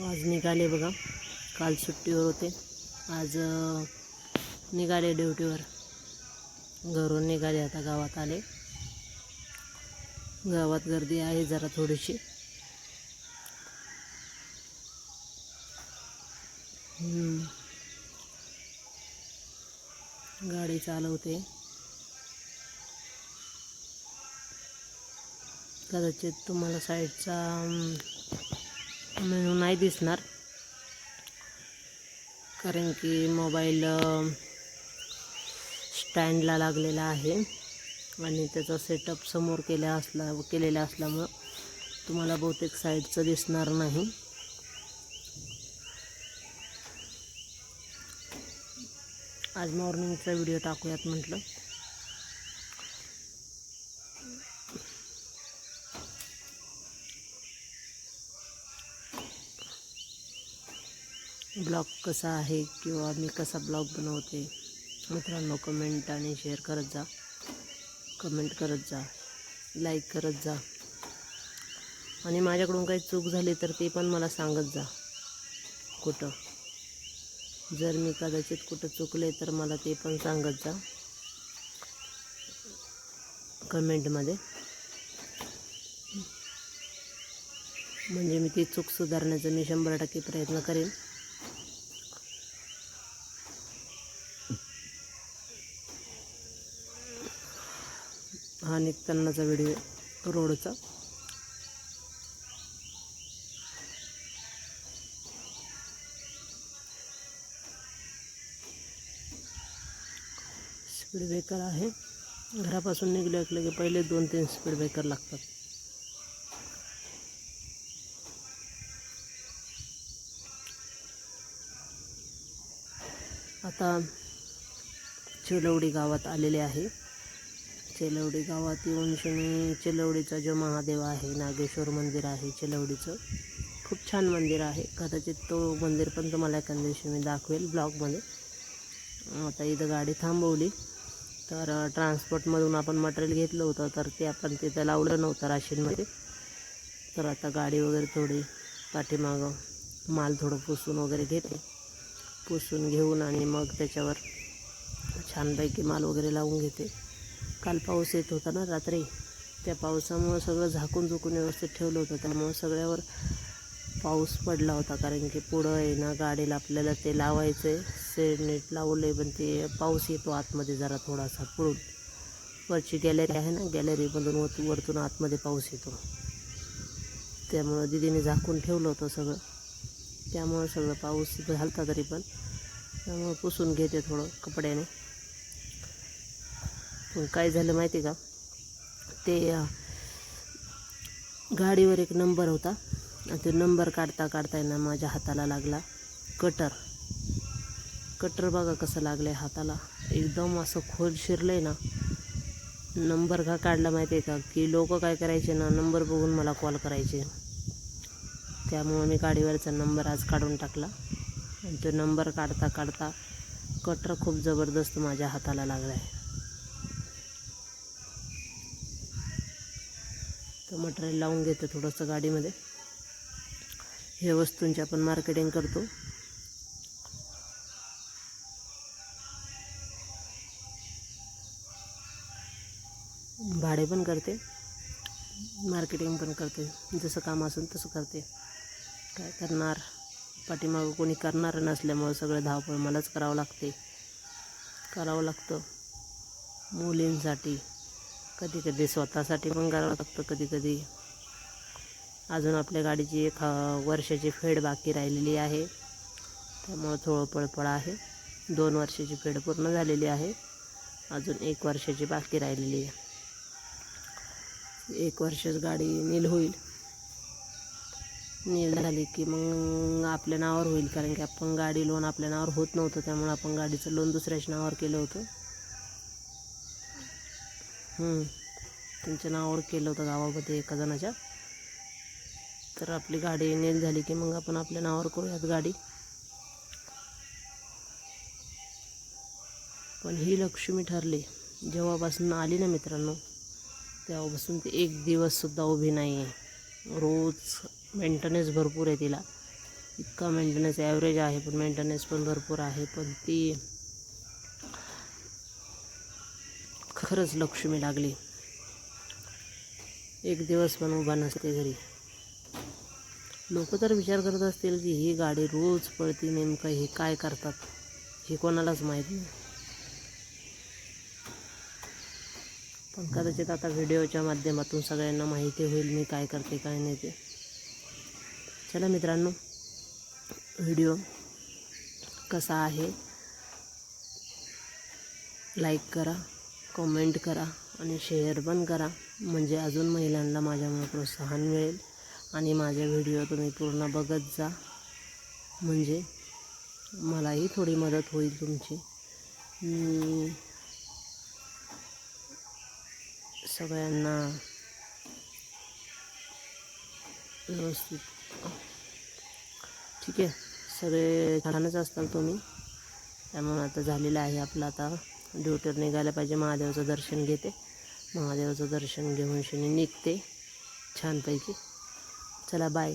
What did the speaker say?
आज निघाले बघा. काल सुट्टीवर होते. आज निघाले ड्युटीवर. घरून निघाले आता गावात आले. गावात गर्दी आहे जरा थोडीशी. गाडी चालवते. कदाचित तुम्हाला साईडचा म्हणून नाही दिसणार. कारण की मोबाईल स्टँडला लागलेला आहे. आणि त्याचा सेटअप समोर केला असला केलेला असल्यामुळं तुम्हाला बहुतेक साईडचं दिसणार नाही. आज मॉर्निंगचा व्हिडिओ टाकूयात म्हटलं. ब्लॉग कसा आहे किंवा मी कसा ब्लॉग बनवते मित्रांनो कमेंट आणि शेअर करत जा. कमेंट करत जा. लाईक करत जा. आणि माझ्याकडून काही चूक झाली तर ते पण मला सांगत जा. कुठं? जर मी कदाचित कुठं चुकले तर मला ते पण सांगत जा. कमेंटमध्ये म्हणजे मी ती चूक सुधारण्याचा मी शंभर टक्के प्रयत्न करेन. हा निघतानाचा व्हिडिओ रोडचा. स्पीड ब्रेकर आहे. घरापासून निघले ऐकलं की पहिले दोन तीन स्पीड ब्रेकर लागतात. आता चिलवडी गावात आलेले आहे. चेलवडी गावात येऊन शनी चेलवडीचा जो महादेव आहे नागेश्वर मंदिर आहे चेलवडीचं खूप छान मंदिर आहे. कदाचित तो मंदिर पण तुम्हाला एखाद्या दिवशी मी दाखवेल ब्लॉगमध्ये. आता इथं गाडी थांबवली. तर ट्रान्सपोर्टमधून आपण मटेरियल घेतलं होतं तर ते आपण तिथं लावलं नव्हतं राशीनमध्ये. तर आता गाडी वगैरे थोडी पाठीमागं माल थोडं पुसून वगैरे घेते पुसून घेऊन आणि मग त्याच्यावर छानपैकी माल वगैरे लावून घेते काल पाऊस येत होता ना रात्री. त्या पावसामुळं सगळं झाकून झुकून व्यवस्थित ठेवलं होतं. त्यामुळं सगळ्यावर पाऊस पडला होता. कारण की पुढं आहे ना गाडीला आपल्याला ते लावायचं आहे सेड नीट लावलं आहे पण ते पाऊस येतो आतमध्ये जरा थोडासा पुढून. वरची गॅलरी आहे ना गॅलरीमधून वर वरतून आतमध्ये पाऊस येतो. त्यामुळं दिदीने झाकून ठेवलं होतं सगळं. त्यामुळं सगळं पाऊस झालता तरी पण त्यामुळं पुसून घेते थोडं कपड्याने. पण काय झालं माहिती का? ते गाडीवर एक नंबर होता. आणि तो नंबर काढता काढता आहे माझ्या हाताला लागला. कटर. कटर बघा कसं लागलं आहे हाताला. एकदम असं खोल शिरलं आहे ना. नंबर का काढला माहिती आहे का? की लोक काय करायचे ना नंबर बघून मला कॉल करायचे. त्यामुळं मी गाडीवरचा नंबर आज काढून टाकला. आणि तो नंबर काढता काढता कटर खूप जबरदस्त माझ्या हाताला लागला आहे तर मटेरियल लावून घेतो थोडंसं गाडीमध्ये. हे वस्तूंची आपण मार्केटिंग करतो. भाडे पण करते. मार्केटिंग पण करते. जसं काम असेल तसं करते. काय करणार? पाठीमागं कोणी करणारं नसल्यामुळं सगळं धावपळ मलाच करावं लागते. करावं लागतं. मुलींसाठी. कधी कधी स्वतःसाठी पण करावं लागतं कधी कधी. अजून आपल्या गाडीची एक वर्षाची फेड बाकी राहिलेली आहे. त्यामुळं थोडं पळपळ आहे. दोन वर्षाची फेड पूर्ण झालेली आहे. अजून एक वर्षाची बाकी राहिलेली आहे. एक वर्षच गाडी नील होईल. नील झाली की मग आपल्या नावावर होईल. कारण की आपण गाडी लोन आपल्या नावावर होत नव्हतं. त्यामुळे आपण गाडीचं लोन दुसऱ्याच्या नावावर केलं होतं. त्यांच्या नावावर केलं होतं गावामध्ये एका जणाच्या तर आपली गाडी नील झाली की मग आपण आपल्या नावावर करूयात गाडी. पण ही लक्ष्मी ठरली. जेव्हापासून आली ना मित्रांनो तेव्हापासून ती एक दिवससुद्धा उभी नाही आहे रोज मेंटेनन्स भरपूर आहे तिला. इतका मेंटेनन्स ॲव्हरेज आहे पण मेंटेनन्स पण भरपूर आहे. पण ती खरंच लक्ष्मी लागली. एक दिवस पण उभा नसते घरी. लोक तर विचार करत असतील की ही गाडी रोज पळती नेमकं हे काय करतात हे कोणालाच माहीत नाही. पण कदाचित आता व्हिडिओच्या माध्यमातून सगळ्यांना माहिती होईल मी काय करते काय नाही ते. चला मित्रांनो व्हिडिओ कसा आहे? लाईक करा. कमेंट करा आणि शेअर पण करा. म्हणजे अजून महिलांना माझ्यामुळे प्रोत्साहन मिळेल. आणि माझे व्हिडिओ तुम्ही पूर्ण बघत जा. म्हणजे मलाही थोडी मदत होईल तुमची. सगळ्यांना व्यवस्थित. ठीक आहे. सगळे छानच असताल तुम्ही. त्यामुळे आता झालेलं आहे आपलं आता. ड्युटीवर निघायला पाहिजे. महादेवाचं दर्शन घेते. महादेवाचं दर्शन घेऊन शनी निघते छानपैकी. चला बाय